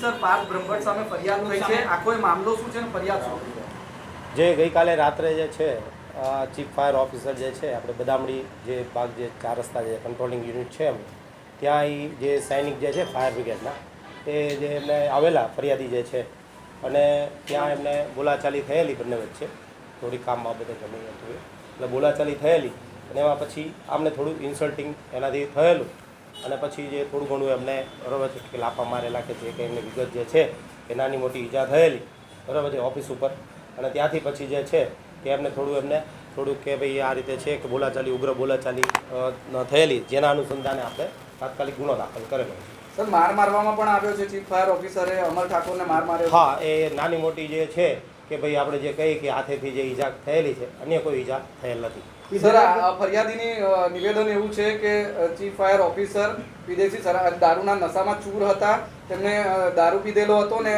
Officer Parth Brahmbhatt સામે ફરિયાદ થઈ છે. આખો મામલો શું છે ફરિયાદ શું? જે ગઈકાલે રાત્રે જે છે ચીફ ફાયર ઓફિસર જે છે, આપણે બદામડી જે ભાગ જે ચાર રસ્તા જે કંટ્રોલિંગ યુનિટ છે એમ ત્યાં જે સૈનિક જે છે, ફાયર બ્રિગેડના, એ જે એમને આવેલા ફરિયાદી જે છે, અને ત્યાં એમને બોલાચાલી થયેલી બંને વચ્ચે. થોડી કામ બાબતે ગમી હતું એટલે બોલાચાલી થયેલી, અને એમાં પછી આમને થોડું ઇન્સલ્ટિંગ એનાથી થયેલું. અને પછી જે થોડું ઘણું એમને બરાબર છે કે લાફા મારેલા કે જે કંઈ એમની વિગત જે છે એ નાની મોટી ઈજા થયેલી બરાબર છે ઓફિસ ઉપર. અને ત્યાંથી પછી જે છે કે એમને થોડું એમને થોડુંક કે ભાઈ આ રીતે છે કે બોલાચાલી ઉગ્ર બોલાચાલી થયેલી જેના અનુસંધાને આપણે તાત્કાલિક ગુનો દાખલ કરેલો. સર માર મારવામાં પણ આવ્યો છે ચીફ ફાયર ઓફિસરે અમર ઠાકોરને માર માર્યો હા એ નાની મોટી જે છે કે ભાઈ આપણે જે કહીએ કે હાથેથી જે ઈજા થયેલી છે અન્ય કોઈ ઈજા થયેલ નથી. સર ફરિયાદીની નિવેદન એવું છે કે ચીફ ફાયર ઓફિસર વિદેશી દારૂના નશામાં ચૂર હતા તેમને દારૂ પીધેલો હતો ને.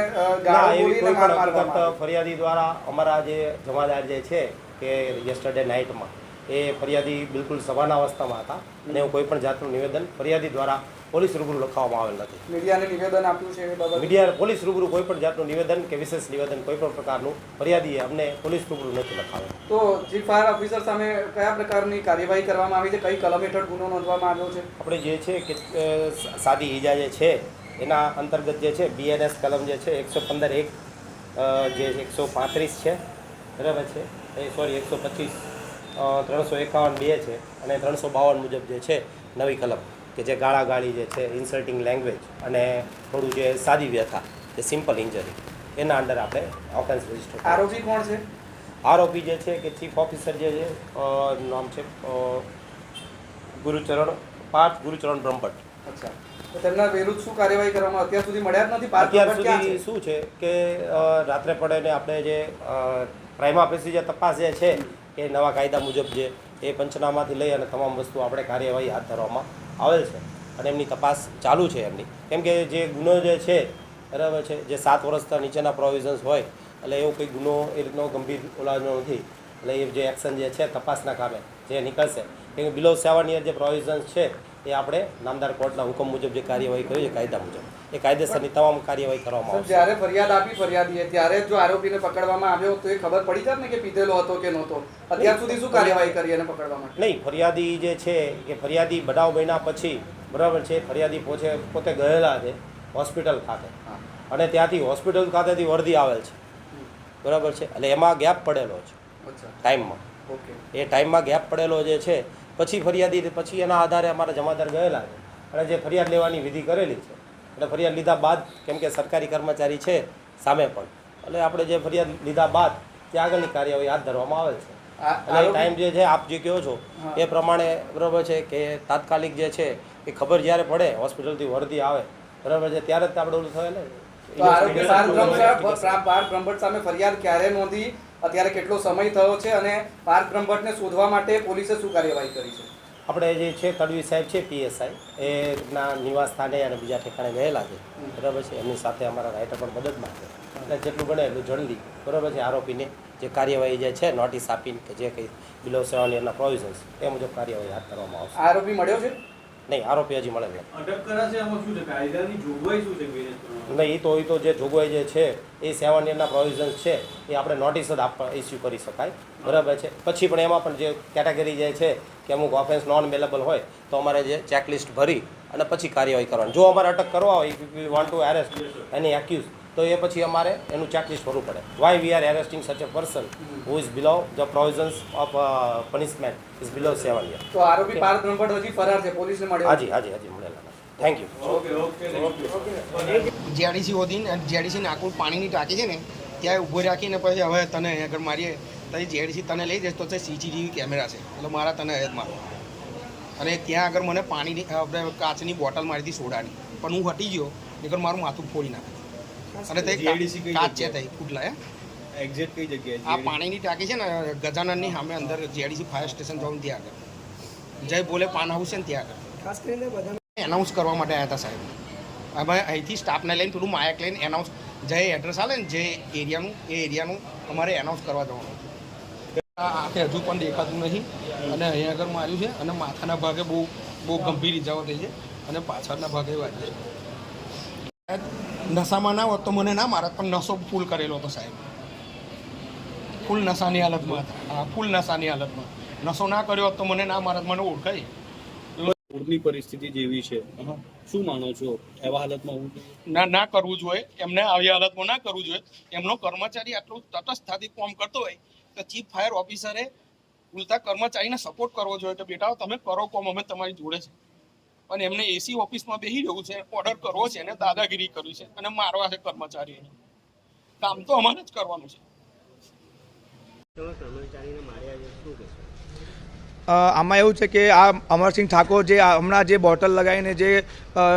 ફરિયાદી દ્વારા અમારા જે જમાદાર જે છે કે યસ્ટરડે નાઇટમાં એ ફરિયાદી બિલકુલ સભાના અવસ્થામાં હતા. અને એવું કોઈ પણ જાતનું નિવેદન ફરિયાદી દ્વારા પોલીસ રૂબરૂ લખાવવામાં આવેલ નથી. મીડિયાને નિવેદન આપ્યું છે મીડિયા પોલીસ રૂબરૂ કોઈ પણ જાતનું નિવેદન કે વિશેષ નિવેદન કોઈ પણ પ્રકારનું ફરિયાદી અમને પોલીસ રૂબરૂ નથી લખાવેલ તો ચીફ ફાયર ઓફિસર સામે કયા પ્રકારની કાર્યવાહી કરવામાં આવી છે? કઈ કલમ હેઠળ ગુનો નોંધવામાં આવ્યો છે? આપણે જે છે કે સાદી ઈજા જે છે એના અંતર્ગત જે છે બીએનએસ કલમ જે છે એકસો પંદર એક જે એકસો પાંત્રીસ છે બરાબર છે? એ સોરી એકસો પચીસ ત્રણસો એકાવન બે છે અને ત્રણસો બાવન મુજબ જે છે નવી કલમ. કે જે ગાળાગાળી જે છે ઇન્સલ્ટિંગ લેંગ્વેજ અને થોડું જે સાદી વ્યથા જે સિમ્પલ ઇન્જરી એના અંડર આપણે ઓફેન્સ રજિસ્ટર આરોપી કોણ છે? આરોપી જે છે કે ચીફ ઓફિસર જે છે નામ છે ગુરુચરણ પાર્થ ગુરુચરણ બ્રહ્મભટ્ટ. અચ્છા. તેમના વિરુદ્ધ શું કાર્યવાહી કરવામાં અત્યાર સુધી મળ્યા જ નથી? અત્યાર સુધી શું છે કે રાત્રે પડે ને આપણે જે પ્રાઇમા પેસી જે તપાસ જે છે એ નવા કાયદા મુજબ જે એ પંચનામાથી લઈ અને તમામ વસ્તુ આપણે કાર્યવાહી હાથ ધરવામાં આવેલ છે અને એમની તપાસ ચાલુ છે એમની. કેમ કે જે ગુનો જે છે, બરાબર છે, જે સાત વર્ષના નીચેના પ્રોવિઝન્સ હોય, એટલે એવો કોઈ ગુનો એ રીતનો ગંભીર ઓલાજનો નથી. એટલે એ જે એક્શન જે છે, તપાસના કામે જે નીકળશે. કેમ કે બિલો સેવન યર જે પ્રોવિઝન્સ છે, એ આપણે નામદાર કોર્ટના હુકમ મુજબ જે કાર્યવાહી કરી છે, કાયદા મુજબ. એ કાયદેસરની તમામ કાર્યવાહી કરવામાં આવશે. જ્યારે ફરિયાદ આપી ફરિયાદીએ ત્યારે જો આરોપીને પકડવામાં આવ્યો તો એ ખબર પડી જાત ને કે પીધેલો હતો કે નહોતો? અત્યાર સુધી શું કાર્યવાહી કરી એને પકડવા માટે? નહીં ફરિયાદી જે છે કે ફરિયાદી બનાવ બન્યા પછી બરાબર છે ફરિયાદી પોતે પોતે ગયેલા છે હોસ્પિટલ ખાતે. અને ત્યાંથી હોસ્પિટલ ખાતેથી વર્દી આવેલ છે. બરાબર છે એટલે એમાં ગેપ પડેલો છે અચ્છા. ટાઈમમાં. ઓકે. એ ટાઈમમાં ગેપ પડેલો જે છે પછી ફરિયાદી પછી એના આધારે અમારા જમાદાર ગયેલા છે. અને જે ફરિયાદ લેવાની વિધિ કરેલી છે એટલે ફરિયાદ લીધા બાદ કેમ કે સરકારી કર્મચારી છે સામે પણ. એટલે આપણે જે ફરિયાદ લીધા બાદ તે આગળની કાર્યવાહી હાથ ધરવામાં આવે છે. અને ટાઈમ જે છે આપ જે કહો છો એ પ્રમાણે બરાબર છે કે તાત્કાલિક જે છે એ ખબર જ્યારે પડે હોસ્પિટલથી વર્દી આવે બરાબર છે ત્યારે જ આપણે ઓલું થાય ને. સામે ફરિયાદ ક્યારે નોંધી અત્યારે કેટલો સમય થયો છે અને પાર્થ બ્રહ્મભટ્ટને શોધવા માટે પોલીસે શું કાર્યવાહી કરી છે? આપણે જે છે, તડવી સાહેબ છે, પીએસઆઈ એના નિવાસ સ્થાને અને બીજા ઠેકાણે ગયેલા છે. બરાબર છે? એમની સાથે અમારા રાઇટર પણ મદદ માંગે. એટલે જેટલું બને એટલું જલ્દી. બરાબર છે? આરોપીને જે કાર્યવાહી જે છે, નોટિસ આપીને કે જે કંઈ બિલો સેવાની એના પ્રોવિઝન્સ એ મુજબ કાર્યવાહી હાથ કરવામાં આવશે. આરોપી મળ્યો છે? નહીં આરોપી હજી મળે પ્રમાણે? નહીં એ તો એ તો જે જોગવાઈ જે છે એ સેવન યરના પ્રોવિઝન્સ છે એ આપણે નોટિસ જ આપવા ઇસ્યુ કરી શકાય. બરાબર છે? પછી પણ એમાં પણ જે કેટેગરી જે છે કે અમુક ઓફેન્સ નોન અવેલેબલ હોય તો અમારે જે ચેકલિસ્ટ ભરી અને પછી કાર્યવાહી કરવાની. જો અમારે અટક કરવા હોય if we want to arrest any accuse તો એ પછી અમારે એનું ચેકલિસ્ટ ભરવું પડે. Y we are arresting such a person who is below the provisions of punishment is below seven year તો આરોપી પાર્થ બ્રહ્મભટ્ટ હજી ફરાર છે પોલીસને મળ્યો. હાજી હાજી હાજી મળેલા. Thank you okay okay JDC ઓધીન JDC નાકુલ પાણીની ટાંકી છે ને ત્યાં ઊભો રાખીને પછી હવે તને અહીં આગળ મારીએ. તો જેડીસી તને લઈ જશે તો તે સીસીટીવી કેમેરા છે. એટલે મારા તને જ મારો અને ત્યાં આગળ મને પાણીની આપણે કાચની બોટલ મારી હતી સોડાની પણ હું હટી ગયો નકર મારું માથું ફોડી નાખે. અને તે કાચ છે જગ્યાએ? તે ફૂટલા હે? એક્ઝેક્ટ કઈ જગ્યાએ આ પાણીની ટાંકી છે ને ગજાનનની સામે અંદર જીઆઈડીસી ફાયર સ્ટેશન જવાનું ત્યાં આગળ. જય બોલે પાન હાઉસ છે ને ત્યાં આગળ. ખાસ કરીને બધા એનાઉન્સ કરવા માટે આવ્યા હતા સાહેબ. અમે અહીંથી સ્ટાફને લઈને થોડું માયક લઈને એનાઉન્સ જે એડ્રેસ આવે ને જે એરિયાનું એ એરિયાનું અમારે એનાઉન્સ કરવા જવાનું. આ આંખે હજુ પણ દેખાતું નહીં અને અહીંયા આગળ માર્યું છે અને માથાના ભાગે બહુ બહુ ગંભીર ઇજાઓ થઈ છે. અને પાછળના ભાગે વાગ્યું છે. નશામાં ના હોત તો મને ના મારત પણ નશો ફૂલ કરેલો હતો સાહેબ. ફૂલ નશાની હાલતમાં હતા. હા ફૂલ નશાની હાલતમાં. નશો ના કર્યો હોત તો મને ના મારત મને ઓળખાય. પૂરની પરિસ્થિતિ જેવી છે. શું માનો છો? એવા હાલતમાં હું ના ના કરવું જોઈએ એમને આવી હાલતમાં ના કરવું જોઈએ એમનો કર્મચારી આટલું તટસ્થતાથી કામ કરતો હોય તો ચીફ ફાયર ઓફિસરે ઉલટા કર્મચારીને સપોર્ટ કરવો જોઈએ તો બેટા તમે કરો કોમ અમે તમારી જોડે છે. પણ એમને એસી ઓફિસમાં બેસી જવું છે ઓર્ડર કરવો છે અને દાદાગીરી કરવી છે અને મારવા છે કર્મચારીઓને. કામ તો અમારે જ કરવાનું છે. અ, આમાં એવું છે કે આ અમરસિંહ ઠાકોર જે હમણાં જે બોટલ લગાવીને જે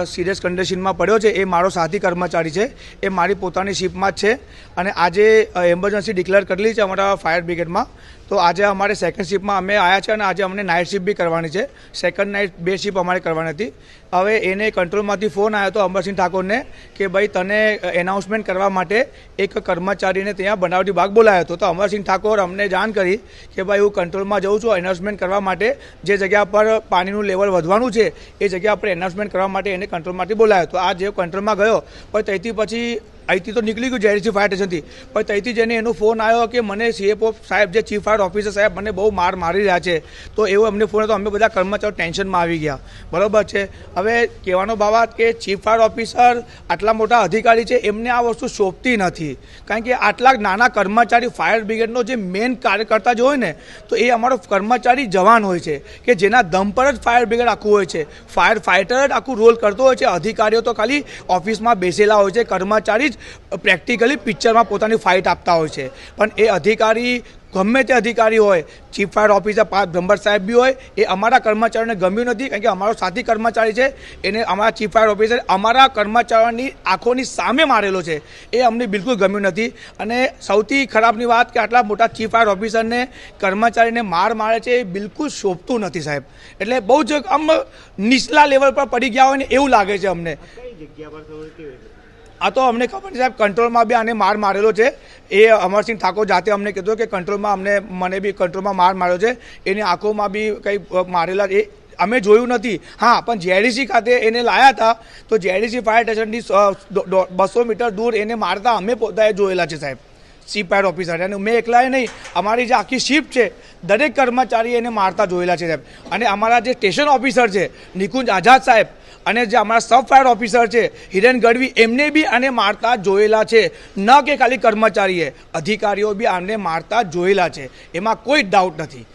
સિરિયસ કન્ડિશનમાં પડ્યો છે, એ મારો સાથી કર્મચારી છે. એ મારી પોતાની શિપમાં જ છે. અને આજે એમરજન્સી ડિક્લેર કરેલી છે અમારા ફાયર બ્રિગેડમાં તો આજે અમારે સેકન્ડ શિપમાં અમે આવ્યા છે અને આજે અમને નાઇટ શિફ્ટ બી કરવાની છે. સેકન્ડ નાઇટ બે શિપ અમારે કરવાની હતી. હવે એને કંટ્રોલમાંથી ફોન આવ્યો હતો અમરસિંહ ઠાકોરને કે ભાઈ તને એનાઉન્સમેન્ટ કરવા માટે એક કર્મચારીને ત્યાં બનાવટી ભાગ બોલાયો હતો. તો અમરસિંહ ઠાકોર અમને જાણ કરી કે ભાઈ હું કંટ્રોલમાં જઉં છું એનાઉન્સમેન્ટ કરવા માટે જે જગ્યા પર પાણીનું લેવલ વધવાનું છે, એ જગ્યા પર એનાઉન્સમેન્ટ કરવા માટે એને કંટ્રોલમાંથી બોલાયો. તો આ જે કંટ્રોલમાં ગયો, પણ તેથી પછી અહીંથી તો નીકળી ગયું જેડીસી ફાયર સ્ટેશનથી પણ ત્યાંથી જઈને એનો ફોન આવ્યો કે મને સીએફઓ સાહેબ, જે ચીફ ફાયર ઓફિસર સાહેબ, મને બહુ માર મારી રહ્યા છે, તો એવો અમને ફોન હતો. અમે બધા કર્મચારીઓ ટેન્શનમાં આવી ગયા. બરાબર છે? હવે કહેવાનો બાબત કે ચીફ ફાયર ઓફિસર આટલા મોટા અધિકારી છે, એમને આ વસ્તુ શોભતી નથી. કારણ કે આટલા નાના કર્મચારી ફાયર બ્રિગેડનો જે મેઇન કાર્યકર્તા જ હોય ને, તો એ અમારો કર્મચારી જવાન હોય છે, કે જેના દમ પર જ ફાયર બ્રિગેડ આખું હોય છે. ફાયર ફાઇટર જ આખું રોલ કરતો હોય છે. અધિકારીઓ તો ખાલી ઓફિસમાં બેસેલા હોય છે, કર્મચારી જ પ્રેક્ટિકલી પિક્ચરમાં પોતાની ફાઇટ આપતા હોય છે. પણ એ અધિકારી, ગમે તે અધિકારી હોય chief fire officer Parth Brahmbhatt સાહેબ બી હોય, એ અમારા કર્મચારીઓને ગમ્યું નથી, કારણ કે અમારો સાથી કર્મચારી છે, એને અમારા ચીફ ફાયર ઓફિસર અમારા કર્મચારીઓની આંખોની સામે મારેલો છે. એ અમને બિલકુલ ગમ્યું નથી. અને સૌથી ખરાબની વાત કે આટલા મોટા ચીફ ફાયર ઓફિસરને કર્મચારીને માર મારે છે, એ બિલકુલ શોભતું નથી સાહેબ. એટલે બહુ જ આમ નીચલા લેવલ પર પડી ગયા હોય ને એવું લાગે છે અમને. આ તો અમને ખબર છે સાહેબ, કંટ્રોલમાં બી આને માર મારેલો છે. એ અમરસિંહ ઠાકોર જાતે અમને કીધું કે કંટ્રોલમાં અમને, મને બી કંટ્રોલમાં માર માર્યો છે. એની આંખોમાં બી કંઈ મારેલા એ અમે જોયું નથી. હા, પણ જેડીસી ખાતે એને લાયા હતા, તો જેડીસી ફાયર સ્ટેશનની બસો મીટર દૂર એને મારતા અમે પોતાએ જોયેલા છે સાહેબ સી ફાયર ઓફિસર અને મેં એકલાએ નહીં, અમારી જે આખી શિફ્ટ છે, દરેક કર્મચારી એને મારતા જોયેલા છે સાહેબ. અને અમારા જે સ્ટેશન ઓફિસર છે, નિકુંજ આઝાદ સાહેબ અને જે અમારા સબ ફાયર ઓફિસર છે, હિરેન ગઢવી, એમને બી આને મારતા જોયેલા છે. ન કે ખાલી કર્મચારીએ, અધિકારીઓ બી આને મારતા જોયેલા છે. એમાં કોઈ ડાઉટ નથી.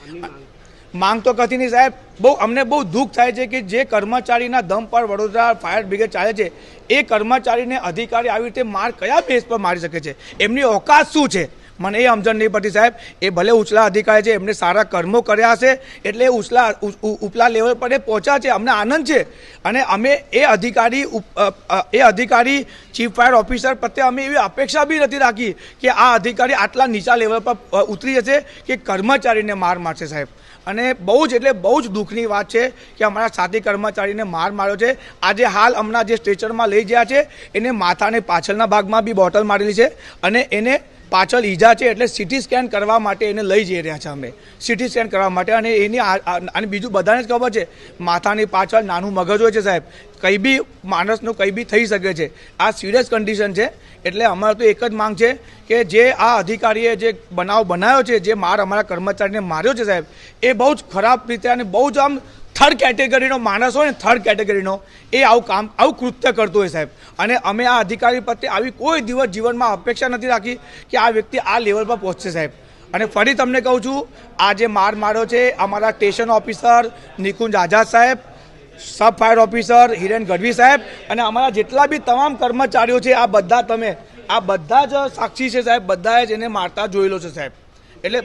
માંગ તો કથી નહીં સાહેબ. બહુ, અમને બહુ દુઃખ થાય છે કે જે કર્મચારીના દમ પર વડોદરા ફાયર બ્રિગેડ ચાલે છે, એ કર્મચારીને અધિકારી આવી રીતે માર કયા બેઝ પર મારી શકે છે? એમની ઓકાત શું છે? મને એ સમજણ નહીં પડતી સાહેબ, એ ભલે ઉચલા અધિકારી છે, એમને સારા કર્મો કર્યા હશે, એટલે ઉચલા ઉપલા લેવલ પર એ પહોંચ્યા છે, અમને આનંદ છે. અને અમે એ અધિકારી એ અધિકારી ચીફ ફાયર ઓફિસર પ્રત્યે અમે એવી અપેક્ષા બી નથી રાખી કે આ અધિકારી આટલા નીચા લેવલ પર ઉતરી જશે કે કર્મચારીને માર મારશે સાહેબ. અને બહુ જ, એટલે બહુ જ દુઃખની વાત છે કે અમારા સાથી કર્મચારીને માર માર્યો છે. આજે હાલ હમણાં જે સ્ટ્રેચરમાં લઈ ગયા છે, એને માથાને પાછળના ભાગમાં બી બોટલ મારેલી છે અને એને પાછળ ઈજા છે એટલે સિટી સ્કેન કરવા માટે એને લઈ જઈ રહ્યા છે અમે. સિટી સ્કેન કરવા માટે અને એની અને બીજું બધાને જ ખબર છે, માથાની પાછળ નાનું મગજ હોય છે સાહેબ. કંઈ બી માણસનું કંઈ બી થઈ શકે છે. આ સિરિયસ કન્ડિશન છે, એટલે અમારે તો એક જ માંગ છે કે જે આ અધિકારીએ જે બનાવ બનાવ્યો છે, જે માર અમારા કર્મચારીને માર્યો છે સાહેબ, એ બહુ જ ખરાબ રીતે અને બહુ જ આમ થર્ડ કેટેગરીનો માણસ હોય ને થર્ડ કેટેગરીનો એ આવું કામ, આવું કૃત્ય કરતો હોય સાહેબ. અને અમે આ અધિકારી પ્રત્યે આવી કોઈ દિવસ જીવનમાં અપેક્ષા નથી રાખી કે આ વ્યક્તિ આ લેવલ પર પહોંચશે સાહેબ. અને ફરી તમને કહું છું, આ જે માર માર્યો છે, અમારા સ્ટેશન ઓફિસર નિકુંજ આઝાદ સાહેબ sub fire officer Hiren Gadhvi સાહેબ, અને અમારા જેટલા બી તમામ કર્મચારીઓ છે, આ બધા તમે, આ બધા જ સાક્ષી છે સાહેબ, બધાએ જ એને મારતા જોયેલો છે સાહેબ. એટલે,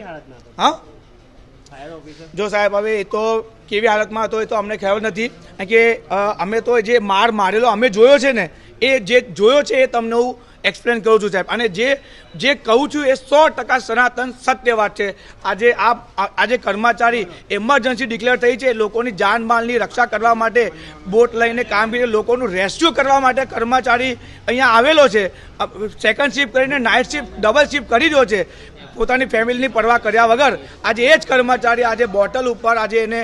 હા? જો સાહેબ, હવે એ તો કેવી હાલતમાં હતો એ તો અમને ખ્યાલ નથી. કે અમે તો જે માર મારેલો અમે જોયો છે ને, એ જે જોયો છે એ તમને હું એક્સપ્લેન કરું છું સાહેબ. અને જે જે કહું છું એ સો ટકા સનાતન સત્ય વાત છે. આજે આ- આજે કર્મચારી એમરજન્સી ડિક્લેર થઈ છે, લોકોની જાનમાલની રક્ષા કરવા માટે બોટ લઈને કામગીરી લોકોનું રેસ્ક્યુ કરવા માટે કર્મચારી અહીંયા આવેલો છે. સેકન્ડ શિફ્ટ કરીને નાઇટ શિફ્ટ ડબલ શિફ્ટ કરી રહ્યો છે. પોતાની ફેમિલીની પરવા કર્યા વગર આજે એ જ કર્મચારી આજે બોટલ ઉપર આજે એને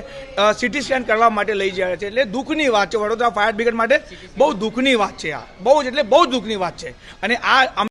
સિટી સ્કેન કરવા માટે લઈ જાય છે. એટલે દુઃખની વાત છે. વડોદરા ફાયર બ્રિગેડ માટે બહુ દુઃખની વાત છે આ. બહુ જ એટલે બહુ દુઃખની વાત છે. અને આ